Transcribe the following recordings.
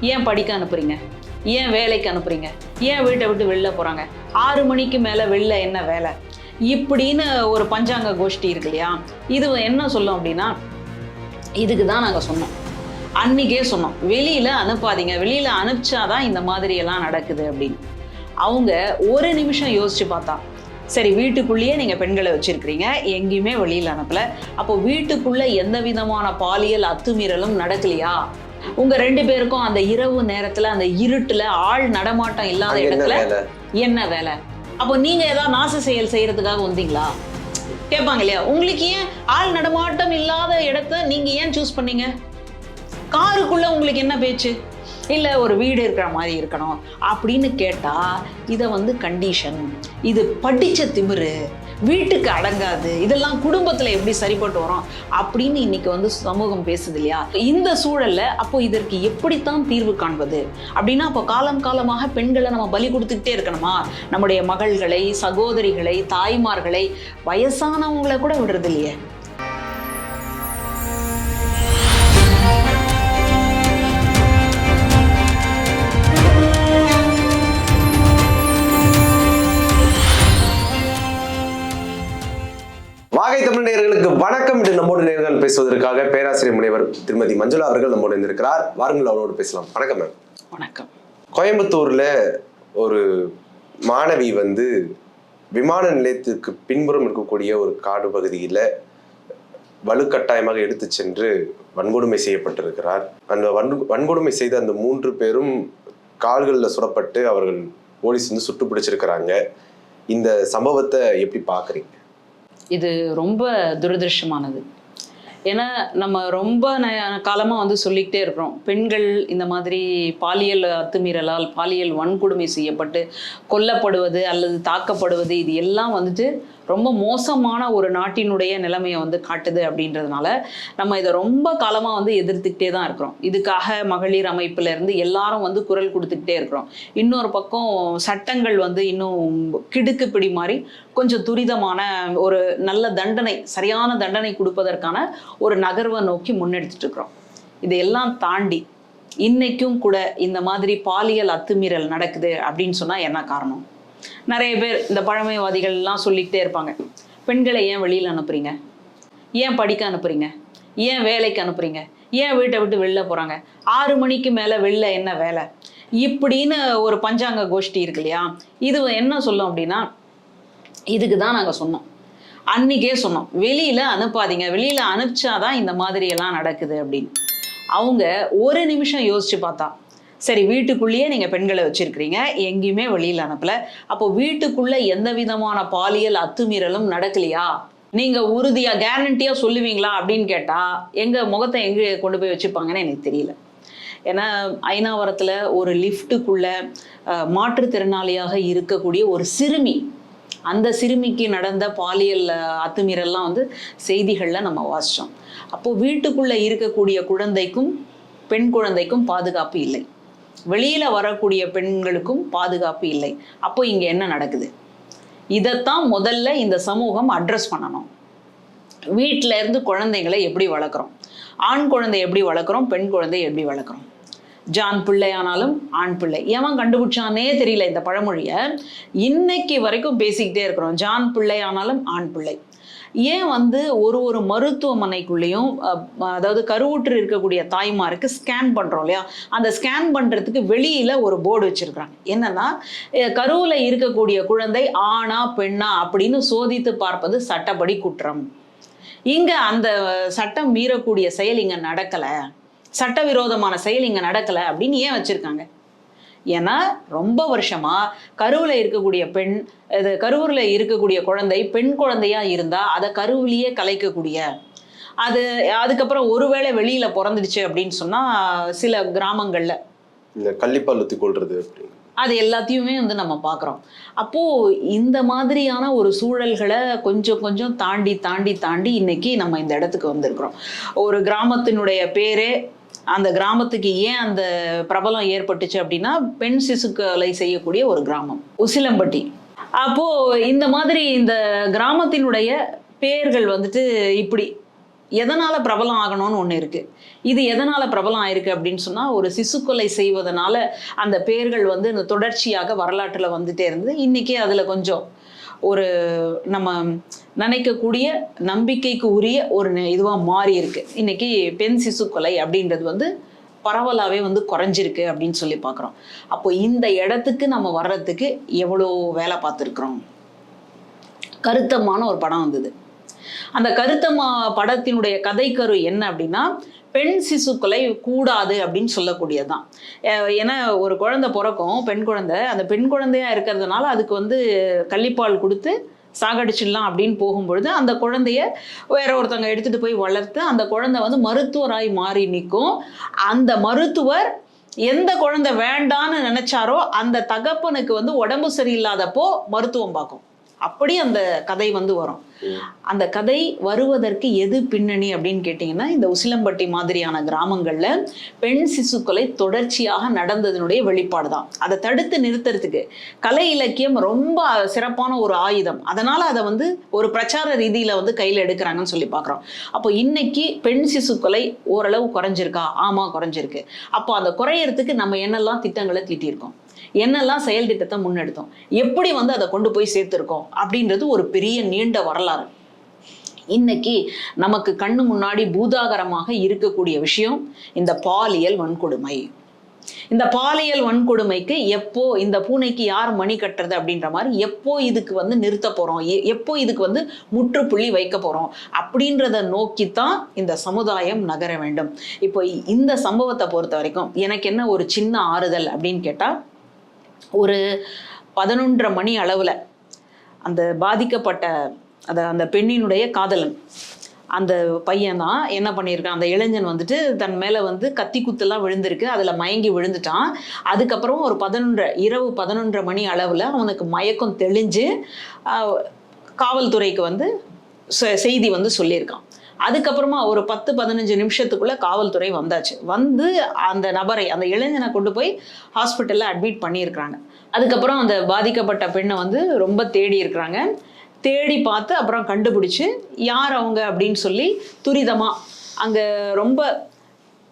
ஏன் படிக்க அனுப்புறீங்க? ஏன் வேலைக்கு அனுப்புறீங்க? ஏன் வீட்டை விட்டு வெளில போகிறாங்க ஆறு மணிக்கு மேலே வெளில என்ன வேலை? இப்படின்னு ஒரு பஞ்சாங்க கோஷ்டி இருக்கு இல்லையா? இது என்ன சொல்லும் அப்படின்னா இதுக்கு தான் நாங்கள் சொன்னோம். அன்னைக்கே சொன்னோம். வெளியில் அனுப்பாதீங்க. வெளியில் அனுப்பிச்சாதான் இந்த மாதிரி எல்லாம் நடக்குது அப்படின்னு. அவங்க ஒரு நிமிஷம் யோசிச்சு பார்த்தா சரி வீட்டுக்குள்ளேயே நீங்கள் பெண்களை வச்சிருக்கிறீங்க. எங்கேயுமே வெளியில் அனுப்பல. அப்போ வீட்டுக்குள்ளே எந்த விதமான பாலியல் அத்துமீறலும் நடக்கலையா? உங்க ரெண்டு பேருக்கும் அந்த இரவு நேரத்துல அந்த இருட்டுல ஆள் நடமாட்டம் இல்லாத இடத்துல என்ன வேலை? அப்போ நீங்க ஏதாவது நாச செயல் செய்யறதுக்காக வந்தீங்களா? கேட்பாங்க இல்லையா? உங்களுக்கு ஏன் ஆள் நடமாட்டம் இல்லாத இடத்த நீங்க ஏன் சூஸ் பண்ணீங்க? காருக்குள்ள உங்களுக்கு என்ன பேச்சு? இல்லை ஒரு வீடு இருக்கிற மாதிரி இருக்கணும் அப்படின்னு கேட்டா இதை வந்து கண்டிஷன் இது படிச்ச திமிரு வீட்டுக்கு அடங்காது. இதெல்லாம் குடும்பத்தில் எப்படி சரிப்பட்டு வரும் அப்படின்னு இன்னைக்கு வந்து சமூகம் பேசுது இல்லையா? இந்த சூழல்ல அப்போ இதற்கு எப்படித்தான் தீர்வு காண்பது? அப்படின்னா அப்போ காலம் காலமாக பெண்களை நம்ம பலி கொடுத்துக்கிட்டே இருக்கணுமா? நம்முடைய மகள்களை சகோதரிகளை தாய்மார்களை வயசானவங்களை கூட விடுறது இல்லையே. பேசுவதற்காக பேராசிரியர் முனைவர் திருமதி மஞ்சுளா அவர்கள் நம்மோடு இருந்திருக்கிறார் வாருங்கள் அவரோடு பேசலாம். வணக்கம் மேம் வணக்கம். கோயம்புத்தூர்ல ஒரு மாணவி வந்து விமான நிலையத்துக்கு பின்புறம் இருக்கக்கூடிய ஒரு காடு பகுதியில வலுக்கட்டாயமாக எடுத்து சென்று வன்கொடுமை செய்யப்பட்டிருக்கிறார். அந்த வன் வன்கொடுமை செய்த அந்த மூன்று பேரும் கால்களில் சுடப்பட்டு அவர்கள் போலீஸ் வந்து சுட்டு பிடிச்சிருக்கிறாங்க. இந்த சம்பவத்தை எப்படி பாக்குறீங்க? இது ரொம்ப துரதிருஷ்டமானது. ஏன்னா நம்ம ரொம்ப காலமாக வந்து சொல்லிக்கிட்டே இருக்கிறோம். பெண்கள் இந்த மாதிரி பாலியல் அத்துமீறலால் பாலியல் வன்கொடுமை செய்யப்பட்டு கொல்லப்படுவது அல்லது தாக்கப்படுவது இது எல்லாம் வந்துட்டு ரொம்ப மோசமான ஒரு நாட்டினுடைய நிலைமையை வந்து காட்டுது அப்படின்றதுனால நம்ம இதை ரொம்ப காலமாக வந்து எதிர்த்துக்கிட்டே தான் இருக்கிறோம். இதுக்காக மகளிர் அமைப்புல இருந்து எல்லாரும் வந்து குரல் கொடுத்துக்கிட்டே இருக்கிறோம். இன்னொரு பக்கம் சட்டங்கள் வந்து இன்னும் கிடுக்கு பிடி மாதிரி கொஞ்சம் துரிதமான ஒரு நல்ல தண்டனை சரியான தண்டனை கொடுப்பதற்கான ஒரு நகர்வை நோக்கி முன்னெடுத்துட்டு இருக்கிறோம். இதையெல்லாம் தாண்டி இன்னைக்கும் கூட இந்த மாதிரி பாலியல் அத்துமீறல் நடக்குது அப்படின்னு சொன்னா என்ன காரணம்? நிறைய பேர் இந்த பழமைவாதிகள் எல்லாம் சொல்லிக்கிட்டே இருப்பாங்க. பெண்களை ஏன் வெளியில் அனுப்புறீங்க? ஏன் படிக்க அனுப்புறீங்க? ஏன் வேலைக்கு அனுப்புறீங்க? ஏன் வீட்டை விட்டு வெளில போறாங்க? ஆறு மணிக்கு மேலே வெளில என்ன வேலை? இப்படின்னு ஒரு பஞ்சாங்க கோஷ்டி இருக்கு இல்லையா? இது என்ன சொல்லும் அப்படின்னா இதுக்கு தான் நாங்கள் சொன்னோம். அன்னைக்கே சொன்னோம். வெளியில அனுப்பாதீங்க. வெளியில அனுப்பிச்சாதான் இந்த மாதிரி எல்லாம் நடக்குது அப்படின்னு. அவங்க ஒரு நிமிஷம் யோசிச்சு பார்த்தா சரி வீட்டுக்குள்ளேயே நீங்கள் பெண்களை வச்சிருக்கிறீங்க. எங்கேயுமே வெளியில் அனுப்பல. அப்போ வீட்டுக்குள்ளே எந்த விதமான பாலியல் அத்துமீறலும் நடக்கலையா? நீங்கள் உறுதியாக கேரண்டியாக சொல்லுவீங்களா அப்படின்னு கேட்டால் எங்கள் முகத்தை எங்கே கொண்டு போய் வச்சுப்பாங்கன்னு எனக்கு தெரியல. ஏன்னா ஐநாவரத்தில் ஒரு லிஃப்ட்டுக்குள்ள மாற்றுத்திறனாளியாக இருக்கக்கூடிய ஒரு சிறுமி அந்த சிறுமிக்கு நடந்த பாலியல் அத்துமீறல்லாம் வந்து செய்திகளில் நம்ம வாசித்தோம் அப்போது வீட்டுக்குள்ளே இருக்கக்கூடிய குழந்தைக்கும் பெண் குழந்தைக்கும் பாதுகாப்பு இல்லை. வெளியில் வரக்கூடிய பெண்களுக்கும் பாதுகாப்பு இல்லை. அப்போ இங்கே என்ன நடக்குது? இதைத்தான் முதல்ல இந்த சமூகம் அட்ரஸ் பண்ணணும். வீட்டில இருந்து குழந்தைங்களை எப்படி வளர்க்குறோம்? ஆண் குழந்தை எப்படி வளர்க்குறோம்? பெண் குழந்தை எப்படி வளர்க்குறோம்? ஜான் பிள்ளையானாலும் ஆண் பிள்ளை. எவன் கண்டுபிடிச்சானே தெரியல இந்த பழமொழியை. இன்னைக்கு வரைக்கும் பேசிக்கிட்டே இருக்கிறோம். ஜான் பிள்ளையானாலும் ஆண் பிள்ளை. ஏன் வந்து ஒரு ஒரு மருத்துவமனைக்குள்ளேயும் அதாவது கருவுற்று இருக்கக்கூடிய தாய்மாருக்கு ஸ்கேன் பண்ணுறோம் இல்லையா? அந்த ஸ்கேன் பண்ணுறதுக்கு வெளியில் ஒரு போர்டு வச்சுருக்குறாங்க. என்னன்னா கருவில் இருக்கக்கூடிய குழந்தை ஆணா பெண்ணா அப்படின்னு சோதித்து பார்ப்பது சட்டப்படி குற்றம். இங்கே அந்த சட்டம் மீறக்கூடிய செயல் இங்கே நடக்கலை. சட்டவிரோதமான செயல் இங்கே நடக்கலை அப்படின்னு ஏன் வச்சுருக்காங்க? ஏன்னா ரொம்ப வருஷமாக கருவில் இருக்கக்கூடிய பெண் இது கருவூர்ல இருக்கக்கூடிய குழந்தை பெண் குழந்தையா இருந்தா அதை கருவிலேயே கலைக்கக்கூடிய. அது அதுக்கப்புறம் ஒருவேளை வெளியில பிறந்துடுச்சு அப்படின்னு சொன்னா சில கிராமங்கள்ல. இந்த கள்ளிப்பால் அப்படின்னு. அது எல்லாத்தையுமே வந்து நம்ம பார்க்குறோம் அப்போது இந்த மாதிரியான ஒரு சூழல்களை கொஞ்சம் கொஞ்சம் தாண்டி தாண்டி தாண்டி இன்னைக்கு நம்ம இந்த இடத்துக்கு வந்திருக்கிறோம். ஒரு கிராமத்தினுடைய பேரே அந்த கிராமத்துக்கு ஏன் அந்த பிரபலம் ஏற்பட்டுச்சு அப்படின்னா பெண் சிசுக்களை செய்யக்கூடிய ஒரு கிராமம். உசிலம்பட்டி. அப்போ இந்த மாதிரி இந்த கிராமத்தினுடைய பேர்கள் வந்துட்டு இப்படி எதனால பிரபலம் ஆகணும்னு ஒன்று இருக்கு. இது எதனால பிரபலம் ஆயிருக்கு அப்படின்னு சொன்னா ஒரு சிசுக்கொலை செய்வதனால அந்த பேர்கள் வந்து இந்த தொடர்ச்சியாக வரலாற்றுல வந்துட்டே இருந்து இன்னைக்கு அதுல கொஞ்சம் ஒரு நம்ம நினைக்கக்கூடிய நம்பிக்கைக்கு உரிய ஒரு நெ- இதுவா மாறி இருக்கு. இன்னைக்கு பெண் சிசுக்கொலை அப்படின்றது வந்து பரவலாகவே வந்து குறைஞ்சிருக்கு அப்படின்னு சொல்லி பார்க்குறோம். அப்போ இந்த இடத்துக்கு நம்ம வர்றதுக்கு எவ்வளோ வேலை பார்த்துருக்குறோம்? கருத்தமான ஒரு படம் வந்தது. அந்த கருத்தமா படத்தினுடைய கதைக்கரு என்ன அப்படின்னா பெண் சிசுக்களை கூடாது அப்படின்னு சொல்லக்கூடியதுதான். தான் ஏன்னா ஒரு குழந்தை பிறக்கும் பெண் குழந்தை அந்த பெண் குழந்தையா இருக்கிறதுனால அதுக்கு வந்து கள்ளிப்பால் கொடுத்து சாகடிச்சிடலாம் அப்படின்னு போகும்பொழுது அந்த குழந்தைய வேற ஒருத்தவங்க எடுத்துட்டு போய் வளர்த்து அந்த குழந்தை வந்து மருத்துவராய் மாறி நிற்கும். அந்த மருத்துவர் எந்த குழந்தை வேண்டான்னு நினைச்சாரோ அந்த தகப்பனுக்கு வந்து உடம்பு சரியில்லாதப்போ மருத்துவம் பார்க்கும். அப்படி அந்த கதை வந்து வரும். அந்த கதை வருவதற்கு எது பின்னணி அப்படின்னு கேட்டிங்கன்னா இந்த உசிலம்பட்டி மாதிரியான கிராமங்கள்ல பெண் சிசுக்களை தொடர்ச்சியாக நடந்ததனுடைய வெளிப்பாடு தான் அதை தடுத்து நிறுத்துறதுக்கு கலை இலக்கியம் ரொம்ப சிறப்பான ஒரு ஆயுதம். அதனால அதை வந்து ஒரு பிரச்சார ரீதியில வந்து கையில எடுக்கிறாங்கன்னு சொல்லி பார்க்குறோம். அப்போ இன்னைக்கு பெண் சிசுக்களை ஓரளவு குறைஞ்சிருக்கா? ஆமா குறைஞ்சிருக்கு. அப்போ அந்த குறையறதுக்கு நம்ம என்னெல்லாம் திட்டங்களை தீட்டியிருக்கோம்? என்னெல்லாம் செயல் திட்டத்தை முன்னெடுத்தோம்? எப்படி வந்து அதை கொண்டு போய் சேர்த்துருக்கோம்? அப்படின்றது ஒரு பெரிய நீண்ட வரலாறு. இன்னைக்கு நமக்கு கண்ணு முன்னாடி பூதாகரமாக இருக்கக்கூடிய விஷயம் இந்த பாலியல் வன்கொடுமை. இந்த பாலியல் வன்கொடுமைக்கு எப்போ இந்த பூனைக்கு யார் மணி கட்டுறது அப்படின்ற மாதிரி எப்போ இதுக்கு வந்து நிறுத்த போறோம்? எப்போ இதுக்கு வந்து முற்றுப்புள்ளி வைக்க போறோம்? அப்படின்றத நோக்கித்தான் இந்த சமுதாயம் நகர வேண்டும். இப்போ இந்த சம்பவத்தை பொறுத்த வரைக்கும் எனக்கு என்ன ஒரு சின்ன ஆறுதல் அப்படின்னு கேட்டா ஒரு பதினொன்றரை மணி அளவில் அந்த பாதிக்கப்பட்ட அந்த அந்த பெண்ணினுடைய காதலன். அந்த பையன் தான் என்ன பண்ணியிருக்கான்? அந்த இளைஞன் வந்துட்டு தன் மேலே வந்து கத்தி குத்துலாம் விழுந்திருக்கு. அதில் மயங்கி விழுந்துட்டான். அதுக்கப்புறம் ஒரு பதினொன்றரை இரவு பதினொன்றரை மணி அளவில் அவனுக்கு மயக்கம் தெளிஞ்சு காவல்துறைக்கு வந்து செ- செய்தி வந்து சொல்லியிருக்கான். அதுக்கப்புறமா ஒரு பத்து பதினஞ்சு நிமிஷத்துக்குள்ள காவல்துறை வந்தாச்சு. வந்து அந்த நபரை அந்த இளைஞனை கொண்டு போய் ஹாஸ்பிட்டலில் அட்மிட் பண்ணியிருக்கிறாங்க. அதுக்கப்புறம் அந்த பாதிக்கப்பட்ட பெண்ணை வந்து ரொம்ப தேடி இருக்கிறாங்க. தேடி பார்த்து அப்புறம் கண்டுபிடிச்சு யார் அவங்க அப்படின்னு சொல்லி துரிதமா அங்கே ரொம்ப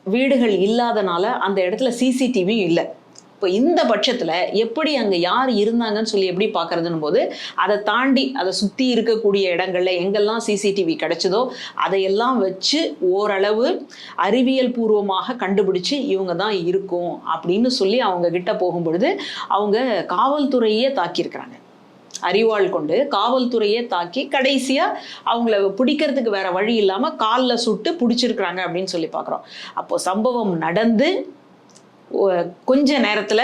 வீடுகள் இல்லாதனால அந்த இடத்துல சிசிடிவியும் இல்லை. இப்போ இந்த பட்சத்தில் எப்படி அங்கே யார் இருந்தாங்கன்னு சொல்லி எப்படி பார்க்கறதுன்னு போது அதை தாண்டி அதை சுற்றி இருக்கக்கூடிய இடங்கள்ல எங்கெல்லாம் சிசிடிவி கிடைச்சதோ அதையெல்லாம் வச்சு ஓரளவு அறிவியல் பூர்வமாக கண்டுபிடிச்சு இவங்க தான் இருக்கும் அப்படின்னு சொல்லி அவங்க கிட்ட போகும்பொழுது அவங்க காவல்துறையே தாக்கியிருக்கிறாங்க. அறிவாள் கொண்டு காவல்துறையே தாக்கி கடைசியா அவங்கள பிடிக்கிறதுக்கு வேற வழி இல்லாம காலில் சுட்டு பிடிச்சிருக்கிறாங்க அப்படின்னு சொல்லி பார்க்குறோம் அப்போ சம்பவம் நடந்து கொஞ்ச நேரத்துல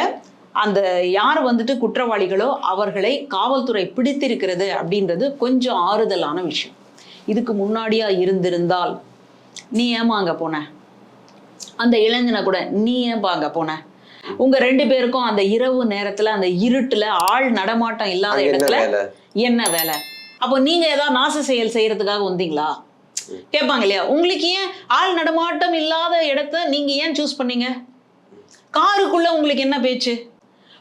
அந்த யார் வந்துட்டு குற்றவாளிகளோ அவர்களை காவல்துறை பிடித்திருக்கிறது அப்படின்றது கொஞ்சம் ஆறுதலான விஷயம். இதுக்கு முன்னாடியா இருந்திருந்தால் நீ ஏமா அங்க போன? அந்த இளைஞனை கூட நீ ஏன்பா அங்க போன? உங்க ரெண்டு பேருக்கும் அந்த இரவு நேரத்துல அந்த இருட்டுல ஆள் நடமாட்டம் இல்லாத இடத்துல என்ன வேலை? அப்போ நீங்க ஏதாவது நாச செயல் செய்யறதுக்காக வந்தீங்களா? கேட்பாங்க இல்லையா? உங்களுக்கு ஏன் ஆள் நடமாட்டம் இல்லாத இடத்த நீங்க ஏன் சூஸ் பண்ணீங்க? காருக்குள்ள உங்களுக்கு என்ன பேச்சு?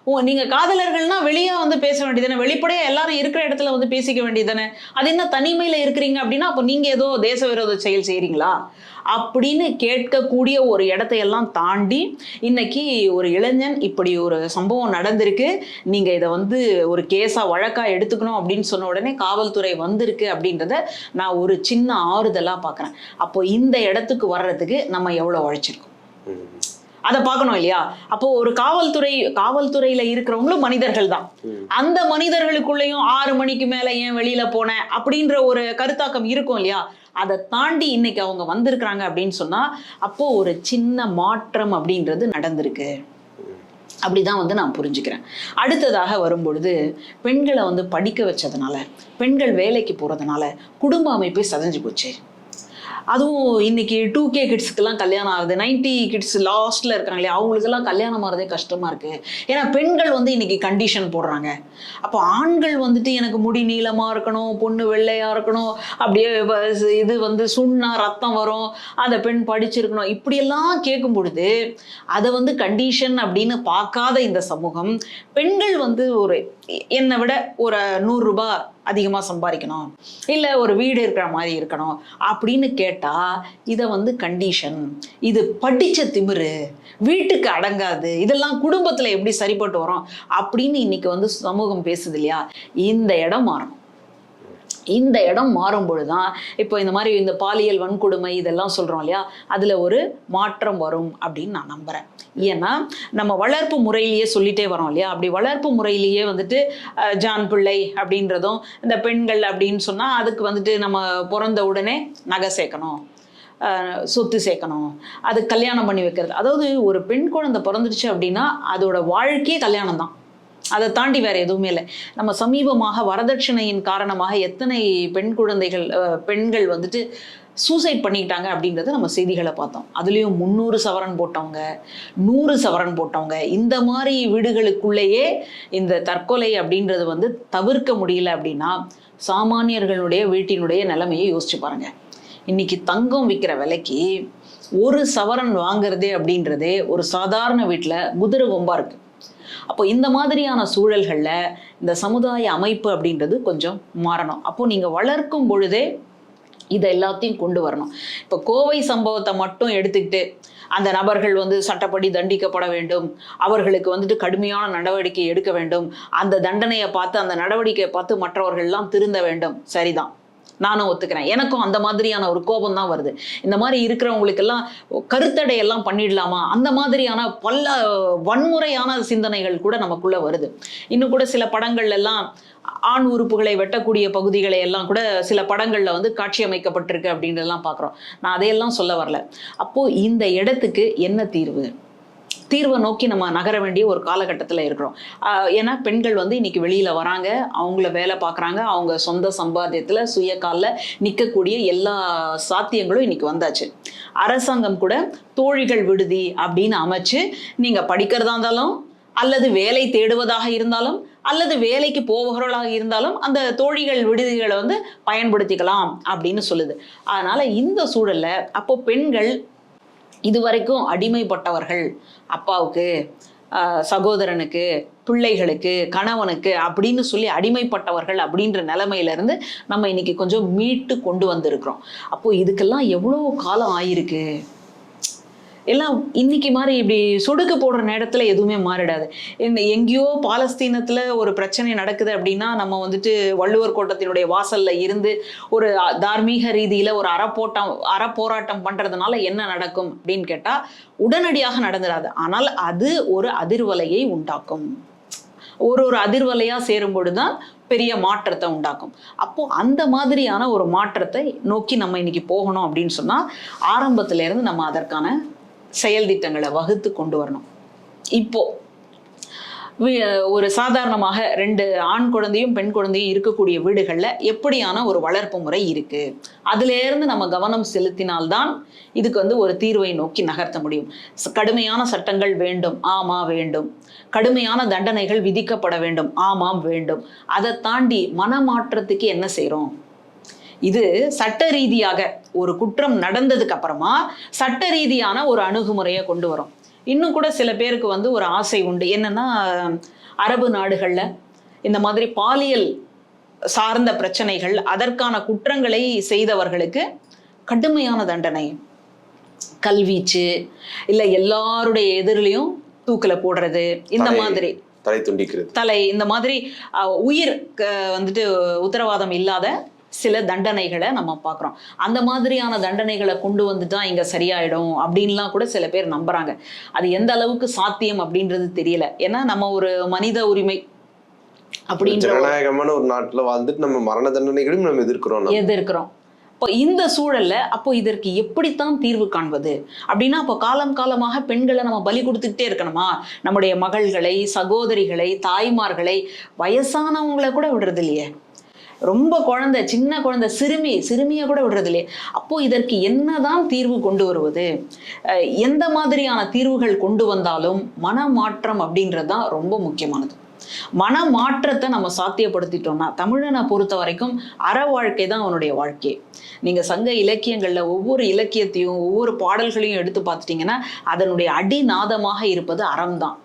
ஓ நீங்க காதலர்கள்னா வெளியே வந்து பேச வேண்டியதானே வெளிப்படையா எல்லாரும் இருக்கிற இடத்துல வந்து பேசிக்க வேண்டியதானே அது என்ன தனிமையில இருக்கிறீங்க அப்படின்னா அப்போ நீங்க ஏதோ தேச விரோத செயல் செய்கிறீங்களா அப்படின்னு கேட்கக்கூடிய ஒரு இடத்தையெல்லாம் தாண்டி இன்னைக்கு ஒரு இளைஞன் இப்படி ஒரு சம்பவம் நடந்திருக்கு. நீங்க இதை வந்து ஒரு கேஸா வழக்கா எடுத்துக்கணும் அப்படின்னு சொன்ன உடனே காவல்துறை வந்திருக்கு அப்படின்றத நான் ஒரு சின்ன ஆறுதலா பார்க்குறேன் அப்போ இந்த இடத்துக்கு வர்றதுக்கு நம்ம எவ்வளவு உழைச்சிருக்கோம்? அதை பார்க்கணும் இல்லையா? அப்போ ஒரு காவல்துறை காவல்துறையில இருக்கிறவங்களும் மனிதர்கள் தான். அந்த மனிதர்களுக்குள்ளேயும் ஆறு மணிக்கு மேல ஏன் வெளியில போனேன் அப்படின்ற ஒரு கருத்தாக்கம் இருக்கும் இல்லையா? அதை தாண்டி இன்னைக்கு அவங்க வந்திருக்கிறாங்க அப்படின்னு சொன்னா அப்போ ஒரு சின்ன மாற்றம் அப்படின்றது நடந்திருக்கு. அப்படிதான் வந்து நான் புரிஞ்சுக்கிறேன். அடுத்ததாக வரும்பொழுது பெண்களை வந்து படிக்க வச்சதுனால பெண்கள் வேலைக்கு போறதுனால குடும்ப அமைப்பே சதஞ்சு போச்சு. அதுவும் இன்னைக்கு டூ கே கிட்ஸுக்கெல்லாம் கல்யாணம் ஆகுது. நைன்டி கிட்ஸ் லாஸ்ட்ல இருக்காங்க இல்லையா? அவங்களுக்கெல்லாம் கல்யாணம் ஆகிறதே கஷ்டமா இருக்கு. ஏன்னா பெண்கள் வந்து இன்னைக்கு கண்டிஷன் போடுறாங்க. அப்போ ஆண்கள் வந்துட்டு எனக்கு முடி நீளமா இருக்கணும் பொண்ணு வெள்ளையா இருக்கணும் அப்படியே இது வந்து சுண்ணா ரத்தம் வரும் அந்த பெண் படிச்சிருக்கணும். இப்படியெல்லாம் கேட்கும் பொழுது அதை வந்து கண்டிஷன் அப்படின்னு பார்க்காத இந்த சமூகம் பெண்கள் வந்து ஒரு என்னை விட ஒரு நூறுரூபா அதிகமாக சம்பாதிக்கணும். இல்லை ஒரு வீடு இருக்கிற மாதிரி இருக்கணும் அப்படின்னு கேட்டால் இதை வந்து கண்டிஷன் இது படித்த திமிரு வீட்டுக்கு அடங்காது இதெல்லாம் குடும்பத்தில் எப்படி சரிப்பட்டு வரும் அப்படின்னு இன்னைக்கு வந்து சமூகம் பேசுது இல்லையா? இந்த இடம் மாறணும். இந்த இடம் மாறும்பொழுது தான் இப்போ இந்த மாதிரி இந்த பாலியல் வன்கொடுமை இதெல்லாம் சொல்கிறோம் இல்லையா? அதில் ஒரு மாற்றம் வரும் அப்படின்னு நான் நம்புகிறேன் ஏன்னா நம்ம வளர்ப்பு முறையிலேயே சொல்லிட்டே வரோம் இல்லையா? அப்படி வளர்ப்பு முறையிலேயே வந்துட்டு அஹ், ஜான் பிள்ளை அப்படின்றதும் இந்த பெண்கள் அப்படின்னு சொன்னால் அதுக்கு வந்துட்டு நம்ம பிறந்த உடனே நகை சேர்க்கணும். அஹ், சொத்து சேர்க்கணும். அது கல்யாணம் பண்ணி வைக்கிறது. அதாவது ஒரு பெண் குழந்தை பிறந்துடுச்சு அப்படின்னா அதோட வாழ்க்கையே கல்யாணம் தான். அதை தாண்டி வேற எதுவுமே இல்லை. நம்ம சமீபமாக வரதட்சணையின் காரணமாக எத்தனை பெண் குழந்தைகள் அஹ், பெண்கள் வந்துட்டு சூசைட் பண்ணிக்கிட்டாங்க அப்படின்றத நம்ம செய்திகளை பார்த்தோம். அதுலேயும் முந்நூறு சவரன் போட்டவங்க நூறு சவரன் போட்டவங்க இந்த மாதிரி வீடுகளுக்குள்ளேயே இந்த தற்கொலை அப்படின்றது வந்து தவிர்க்க முடியல அப்படின்னா சாமானியர்களுடைய வீட்டினுடைய நிலைமையை யோசிச்சு பாருங்க. இன்னைக்கு தங்கம் விற்கிற விலைக்கு ஒரு சவரன் வாங்குறதே அப்படின்றதே ஒரு சாதாரண வீட்டில் குதிரை கொம்பா இருக்கு. அப்போ இந்த மாதிரியான சூழல்களில் இந்த சமுதாய அமைப்பு அப்படின்றது கொஞ்சம் மாறணும். அப்போ நீங்கள் வளர்க்கும் பொழுதே இதை எல்லாத்தையும் கொண்டு வரணும். இப்போ கோவை சம்பவத்தை மட்டும் எடுத்துக்கிட்டு அந்த நபர்கள் வந்து சட்டப்படி தண்டிக்கப்பட வேண்டும். அவர்களுக்கு வந்துட்டு கடுமையான நடவடிக்கை எடுக்க வேண்டும். அந்த தண்டனையை பார்த்து அந்த நடவடிக்கையை பார்த்து மற்றவர்கள்லாம் திருந்த வேண்டும். சரிதான். நானும் ஒத்துக்கிறேன். எனக்கும் அந்த மாதிரியான ஒரு கோபம் தான் வருது. இந்த மாதிரி இருக்கிறவங்களுக்கெல்லாம் கருத்தடையெல்லாம் பண்ணிடலாமா? அந்த மாதிரியான பல வன்முறையான சிந்தனைகள் கூட நமக்குள்ள வருது. இன்னும் கூட சில படங்கள்ல எல்லாம் ஆண் உறுப்புகளை வெட்டக்கூடிய பகுதிகளை எல்லாம் கூட சில படங்கள்ல வந்து காட்சி அமைக்கப்பட்டிருக்கு அப்படின்றதெல்லாம் பார்க்குறோம் நான் அதையெல்லாம் சொல்ல வரல. அப்போ இந்த இடத்துக்கு என்ன தீர்வு? தீர்வை நோக்கி நம்ம நகர வேண்டிய ஒரு காலகட்டத்தில் இருக்கிறோம். ஏன்னா பெண்கள் வந்து இன்னைக்கு வெளியில் வராங்க அவங்கள வேலை பார்க்குறாங்க அவங்க சொந்த சம்பாத்தியத்தில் சுய காலில் நிற்கக்கூடிய எல்லா சாத்தியங்களும் இன்னைக்கு வந்தாச்சு. அரசாங்கம் கூட தோழிகள் விடுதி அப்படின்னு அமைச்சு நீங்கள் படிக்கிறதா இருந்தாலும் அல்லது வேலை தேடுவதாக இருந்தாலும் அல்லது வேலைக்கு போபவர்களாக இருந்தாலும் அந்த தோழிகள் விடுதிகளை வந்து பயன்படுத்திக்கலாம் அப்படின்னு சொல்லுது. அதனால இந்த சூழல்ல அப்போ பெண்கள் இதுவரைக்கும் அடிமைப்பட்டவர்கள். அப்பாவுக்கு சகோதரனுக்கு பிள்ளைகளுக்கு கணவனுக்கு அப்படின்னு சொல்லி அடிமைப்பட்டவர்கள் அப்படின்ற நிலைமையிலேருந்து நம்ம இன்னைக்கு கொஞ்சம் மீட்டு கொண்டு வந்திருக்கிறோம். அப்போ இதுக்கெல்லாம் எவ்வளோ காலம் ஆயிருக்கு? எல்லாம் இன்னைக்கு மாதிரி இப்படி சொடுக்கு போடுற நேரத்துல எதுவுமே மாறிடாது. எங்கேயோ பாலஸ்தீனத்துல ஒரு பிரச்சனை நடக்குது அப்படின்னா நம்ம வந்துட்டு வள்ளுவர் கோட்டத்தினுடைய வாசல்ல இருந்து ஒரு தார்மீக ரீதியில ஒரு அறப்போட்டம் அறப்போராட்டம் பண்றதுனால என்ன நடக்கும் அப்படின்னு கேட்டா உடனடியாக நடந்துடாது ஆனால் அது ஒரு அதிர்வலையை உண்டாக்கும். ஒரு ஒரு அதிர்வலையா சேரும் தான் பெரிய மாற்றத்தை உண்டாக்கும். அப்போ அந்த மாதிரியான ஒரு மாற்றத்தை நோக்கி நம்ம இன்னைக்கு போகணும் அப்படின்னு சொன்னா ஆரம்பத்துல இருந்து நம்ம அதற்கான செயல் திட்டங்களை வகுத்து கொண்டு வரணும். இப்போ ஒரு சாதாரணமாக ரெண்டு ஆண் குழந்தையும் பெண் குழந்தையும் இருக்கக்கூடிய வீடுகளில் எப்படியான ஒரு வளர்ப்பு முறை இருக்கு? அதுலேருந்து நம்ம கவனம் செலுத்தினால்தான் இதுக்கு வந்து ஒரு தீர்வை நோக்கி நகர்த்த முடியும். கடுமையான சட்டங்கள் வேண்டும் ஆமா வேண்டும். கடுமையான தண்டனைகள் விதிக்கப்பட வேண்டும் ஆமாம் வேண்டும். அதை தாண்டி மனமாற்றத்துக்கு என்ன செய்கிறோம் இது சட்ட ரீதியாக ஒரு குற்றம் நடந்ததுக்கு அப்புறமா சட்ட ரீதியான ஒரு அணுகுமுறையை கொண்டு வரும். இன்னும் கூட சில பேருக்கு வந்து ஒரு ஆசை உண்டு. என்னன்னா அரபு நாடுகள்ல இந்த மாதிரி பாலியல் சார்ந்த பிரச்சனைகள் அதற்கான குற்றங்களை செய்தவர்களுக்கு கடுமையான தண்டனை. கல்வீச்சு இல்லை எல்லாருடைய எதிரிலையும் தூக்கில போடுறது இந்த மாதிரி. தலை துண்டிக்கிறது. தலை இந்த மாதிரி உயிர் வந்துட்டு உத்தரவாதம் இல்லாத சில தண்டனைகளை நம்ம பார்க்குறோம். அந்த மாதிரியான தண்டனைகளை கொண்டு வந்துட்டா இங்க சரியாயிடும் அப்படின்லாம் கூட சில பேர் நம்புறாங்க. அது எந்த அளவுக்கு சாத்தியம் அப்படின்றது தெரியல. ஏன்னா நம்ம ஒரு மனித உரிமை அப்படின்ற ஜனநாயகமான ஒரு நாட்டுல வாழ்ந்துட்டு நம்ம மரண தண்டனைகளையும் நம்ம எதிர்க்கிறோம். எதிர்க்கிறோம். இப்போ இந்த சூழல்ல அப்போ இதற்கு எப்படித்தான் தீர்வு காண்பது? அப்படின்னா அப்போ காலம் காலமாக பெண்களை நம்ம பலி கொடுத்துக்கிட்டே இருக்கணுமா? நம்முடைய மகள்களை சகோதரிகளை தாய்மார்களை வயசானவங்களை கூட விடுறது இல்லையே ரொம்ப குழந்தை சின்ன குழந்தை சிறுமி சிறுமியை கூட விடுறது இல்லையே அப்போ இதற்கு என்னதான் தீர்வு கொண்டு வருவது? எந்த மாதிரியான தீர்வுகள் கொண்டு வந்தாலும் மனமாற்றம் அப்படின்றது தான் ரொம்ப முக்கியமானது. மன மாற்றத்தை நம்ம சாத்தியப்படுத்திட்டோம்னா தமிழனை பொறுத்த வரைக்கும் அற வாழ்க்கை தான் அவனுடைய வாழ்க்கை. நீங்க சங்க இலக்கியங்கள்ல ஒவ்வொரு இலக்கியத்தையும் ஒவ்வொரு பாடல்களையும் எடுத்து பார்த்துட்டீங்கன்னா அதனுடைய அடிநாதமாக இருப்பது அறம் தான்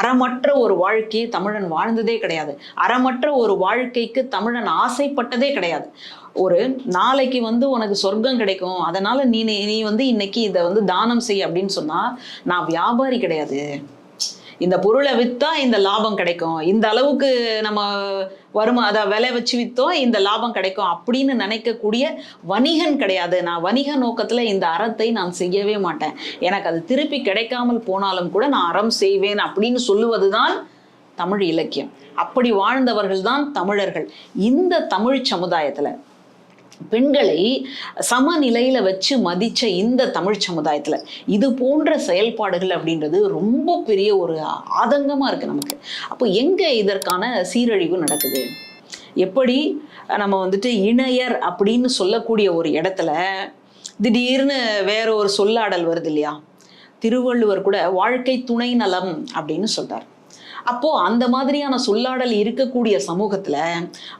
அறமற்ற ஒரு வாழ்க்கையை தமிழன் வாழ்ந்ததே கிடையாது. அறமற்ற ஒரு வாழ்க்கைக்கு தமிழன் ஆசைப்பட்டதே கிடையாது. ஒரு நாளைக்கு வந்து உனக்கு சொர்க்கம் கிடைக்கும். அதனால நீ நீ வந்து இன்னைக்கு இதை வந்து தானம் செய் அப்படின்னு சொன்னா நான் வியாபாரி கிடையாது. இந்த பொருளை விற்றா இந்த லாபம் கிடைக்கும். இந்த அளவுக்கு நம்ம வருமா? அதை விலை வச்சு விற்றோம் இந்த லாபம் கிடைக்கும் அப்படின்னு நினைக்கக்கூடிய வணிகன் கிடையாது. நான் வணிக நோக்கத்தில் இந்த அறத்தை நான் செய்யவே மாட்டேன். எனக்கு அது திருப்பி கிடைக்காமல் போனாலும் கூட நான் அறம் செய்வேன் அப்படின்னு சொல்லுவது தான் தமிழ் இலக்கியம். அப்படி வாழ்ந்தவர்கள் தான் தமிழர்கள். இந்த தமிழ் சமுதாயத்தில் பெண்களை சமநிலையில வச்சு மதிச்ச இந்த தமிழ் சமுதாயத்துல இது போன்ற செயல்பாடுகள் அப்படின்றது ரொம்ப பெரிய ஒரு ஆதங்கமா இருக்கு நமக்கு. அப்போ எங்க இதற்கான சீரழிவு நடக்குது? எப்படி நம்ம வந்துட்டு இணையர் அப்படின்னு சொல்லக்கூடிய ஒரு இடத்துல திடீர்னு வேற ஒரு சொல்லாடல் வருது இல்லையா? திருவள்ளுவர் கூட வாழ்க்கை துணை நலம் அப்படின்னு சொல்றார். அப்போ அந்த மாதிரியான சொல்லாடல் இருக்கக்கூடிய சமூகத்துல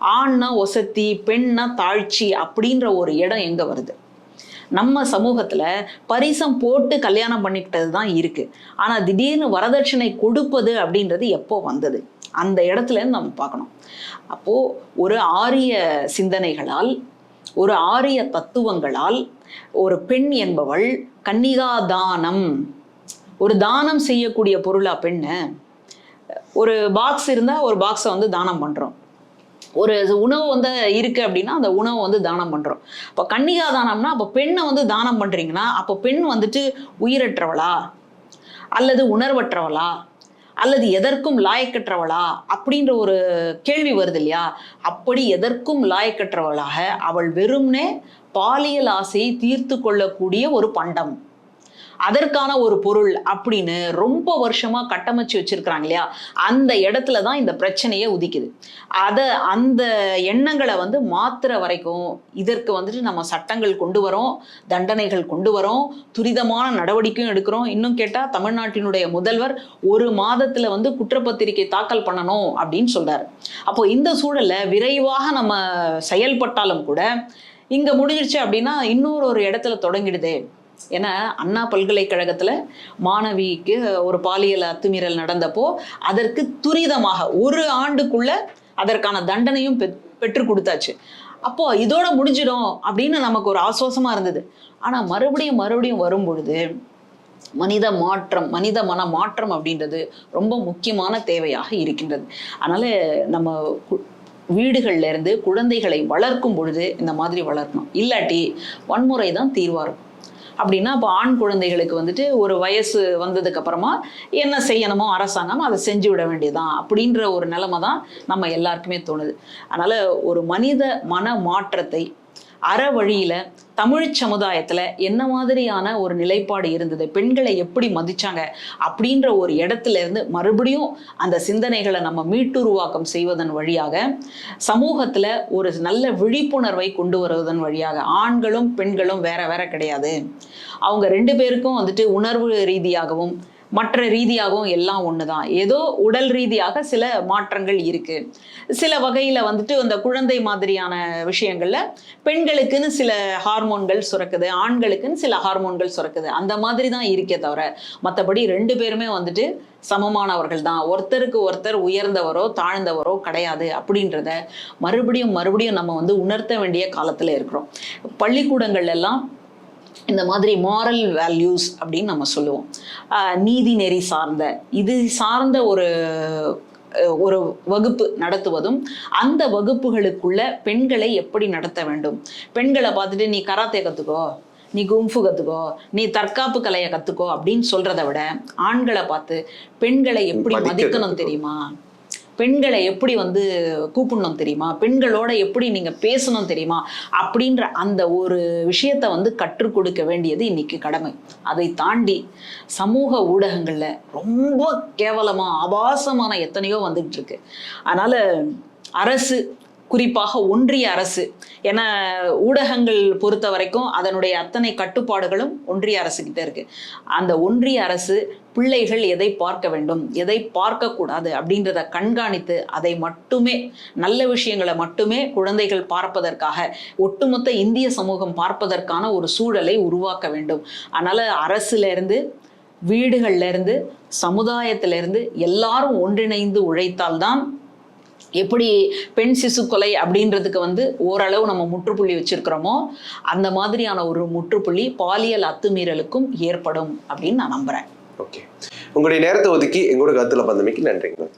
ஆண்னா ஒசத்தி பெண்ணா தாழ்ச்சி அப்படின்ற ஒரு இடம் எங்க வருது? நம்ம சமூகத்துல பரிசம் போட்டு கல்யாணம் பண்ணிக்கிட்டது தான் இருக்கு. ஆனா திடீர்னு வரதட்சணை கொடுப்பது அப்படின்றது எப்போ வந்தது? அந்த இடத்துல இருந்து நம்ம பார்க்கணும். அப்போ ஒரு ஆரிய சிந்தனைகளால் ஒரு ஆரிய தத்துவங்களால் ஒரு பெண் என்பவள் கன்னிகா தானம் ஒரு தானம் செய்யக்கூடிய பொருளா பெண்ணு? ஒரு பாக்ஸ் இருந்தால் ஒரு பாக்ஸை வந்து தானம் பண்ணுறோம் ஒரு உணவு வந்து இருக்குது அப்படின்னா அந்த உணவை வந்து தானம் பண்ணுறோம் இப்போ கன்னிகா தானம்னா அப்போ பெண்ணை வந்து தானம் பண்ணுறீங்கன்னா அப்போ பெண் வந்துட்டு உயிரற்றவளா? அல்லது உணர்வற்றவளா? அல்லது எதற்கும் லாயக்கற்றவளா? அப்படின்ற ஒரு கேள்வி வருது இல்லையா? அப்படி எதற்கும் லாயக்கற்றவளாக அவள் வெறும்னே பாலியல் ஆசையை தீர்த்து கொள்ளக்கூடிய ஒரு பண்டம். அதற்கான ஒரு பொருள் அப்படின்னு ரொம்ப வருஷமா கட்டமைச்சு வச்சிருக்கிறாங்க இல்லையா? அந்த இடத்துல தான் இந்த பிரச்சனையே உதிக்குது. அதை அந்த எண்ணங்களை வந்து மாத்துற வரைக்கும் இதற்கு வந்துட்டு நம்ம சட்டங்கள் கொண்டு வரோம் தண்டனைகள் கொண்டு வரோம் துரிதமான நடவடிக்கையும் எடுக்கிறோம். இன்னும் கேட்டால் தமிழ்நாட்டினுடைய முதல்வர் ஒரு மாதத்தில் வந்து குற்றப்பத்திரிகை தாக்கல் பண்ணணும் அப்படின்னு சொல்றாரு. அப்போ இந்த சூழலை விரைவாக நம்ம செயல்பட்டாலும் கூட இங்க முடிஞ்சிருச்சு அப்படின்னா இன்னொரு ஒரு இடத்துல தொடங்கிடுதே. ஏன்னா அண்ணா பல்கலைக்கழகத்துல மாணவிக்கு ஒரு பாலியல் அத்துமீறல் நடந்தப்போ அதற்கு துரிதமாக ஒரு ஆண்டுக்குள்ள அதற்கான தண்டனையும் பெ பெற்று கொடுத்தாச்சு. அப்போ இதோட முடிஞ்சிடும் அப்படின்னு நமக்கு ஒரு ஆசுவாசமா இருந்தது. ஆனா மறுபடியும் மறுபடியும் வரும் பொழுது மனித மாற்றம் மனித மன மாற்றம் அப்படின்றது ரொம்ப முக்கியமான தேவையாக இருக்கின்றது. அதனால நம்ம வீடுகள்ல இருந்து குழந்தைகளை வளர்க்கும் பொழுது இந்த மாதிரி வளர்க்கணும் இல்லாட்டி வன்முறை தான் தீர்வா இருக்கும் அப்படின்னா இப்போ ஆண் குழந்தைகளுக்கு வந்துட்டு ஒரு வயசு வந்ததுக்கு அப்புறமா என்ன செய்யணுமோ அரசாங்கம் அதை செஞ்சு விட வேண்டியதுதான் அப்படின்ற ஒரு நிலைமை தான் நம்ம எல்லாருக்குமே தோணுது. அதனால ஒரு மனித மன மாற்றத்தை அற வழியில தமிழ் சமுதாயத்துல என்ன மாதிரியான ஒரு நிலைப்பாடு இருந்தது? பெண்களை எப்படி மதிச்சாங்க? அப்படின்ற ஒரு இடத்துல இருந்து மறுபடியும் அந்த சிந்தனைகளை நம்ம மீட்டுருவாக்கம் செய்வதன் வழியாக சமூகத்துல ஒரு நல்ல விழிப்புணர்வை கொண்டு வருவதன் வழியாக ஆண்களும் பெண்களும் வேற வேற கிடையாது. அவங்க ரெண்டு பேருக்கும் வந்துட்டு உணர்வு ரீதியாகவும் மற்ற ரீதியாகவும் எல்லாம் ஒண்ணுதான். ஏதோ உடல் ரீதியாக சில மாற்றங்கள் இருக்கு. சில வகையில வந்துட்டு அந்த குழந்தை மாதிரியான விஷயங்கள்ல பெண்களுக்குன்னு சில ஹார்மோன்கள் சுரக்குது ஆண்களுக்குன்னு சில ஹார்மோன்கள் சுரக்குது. அந்த மாதிரி தான் இருக்கே தவிர மற்றபடி ரெண்டு பேருமே வந்துட்டு சமமானவர்கள் தான். ஒருத்தருக்கு ஒருத்தர் உயர்ந்தவரோ தாழ்ந்தவரோ கிடையாது அப்படின்றத மறுபடியும் மறுபடியும் நம்ம வந்து உணர்த்த வேண்டிய காலத்துல இருக்கிறோம். பள்ளிக்கூடங்கள் எல்லாம் இந்த மாதிரி மாரல் வேல்யூஸ் அப்படின்னு நம்ம சொல்லுவோம். நீதி நெறி சார்ந்த இது சார்ந்த ஒரு ஒரு வகுப்பு நடத்துவதும் அந்த வகுப்புகளுக்குள்ள பெண்களை எப்படி நடத்த வேண்டும்? பெண்களை பார்த்துட்டு நீ கராத்தே கத்துக்கோ நீ கும்ஃபு கத்துக்கோ நீ தற்காப்பு கலையை கத்துக்கோ அப்படின்னு சொல்றதை விட ஆண்களை பார்த்து பெண்களை எப்படி மதிக்க மதிக்கணும். தெரியுமா? பெண்களை எப்படி வந்து கூப்பிடணும் தெரியுமா? பெண்களோட எப்படி நீங்க பேசணும் தெரியுமா? அப்படின்ற அந்த ஒரு விஷயத்த வந்து கற்றுக் கொடுக்க வேண்டியது இன்னைக்கு கடமை. அதை தாண்டி சமூக ஊடகங்கள்ல ரொம்ப கேவலமா ஆபாசமான எத்தனையோ வந்துகிட்டு இருக்கு. அதனால அரசு குறிப்பாக ஒன்றிய அரசு. ஏன்னா ஊடகங்கள் பொறுத்த வரைக்கும் அதனுடைய அத்தனை கட்டுப்பாடுகளும் ஒன்றிய அரசுக்கிட்ட இருக்கு. அந்த ஒன்றிய அரசு பிள்ளைகள் எதை பார்க்க வேண்டும் எதை பார்க்கக்கூடாது அப்படின்றத கண்காணித்து அதை மட்டுமே நல்ல விஷயங்களை மட்டுமே குழந்தைகள் பார்ப்பதற்காக ஒட்டுமொத்த இந்திய சமூகம் பார்ப்பதற்கான ஒரு சூழலை உருவாக்க வேண்டும். அதனால அரசுலேருந்து வீடுகள்லேருந்து வீடுகள்ல எல்லாரும் ஒன்றிணைந்து உழைத்தால்தான் எப்படி பெண் சிசு கொலை அப்படின்றதுக்கு வந்து ஓரளவு நம்ம முற்றுப்புள்ளி வச்சிருக்கிறோமோ அந்த மாதிரியான ஒரு முற்றுப்புள்ளி பாலியல் அத்துமீறலுக்கும் ஏற்படும் அப்படின்னு நான் நம்புறேன். ஓகே. உங்களுடைய நேரத்தை ஒதுக்கி எங்களோட கருத்துல பந்தமைக்கு நன்றிங்க.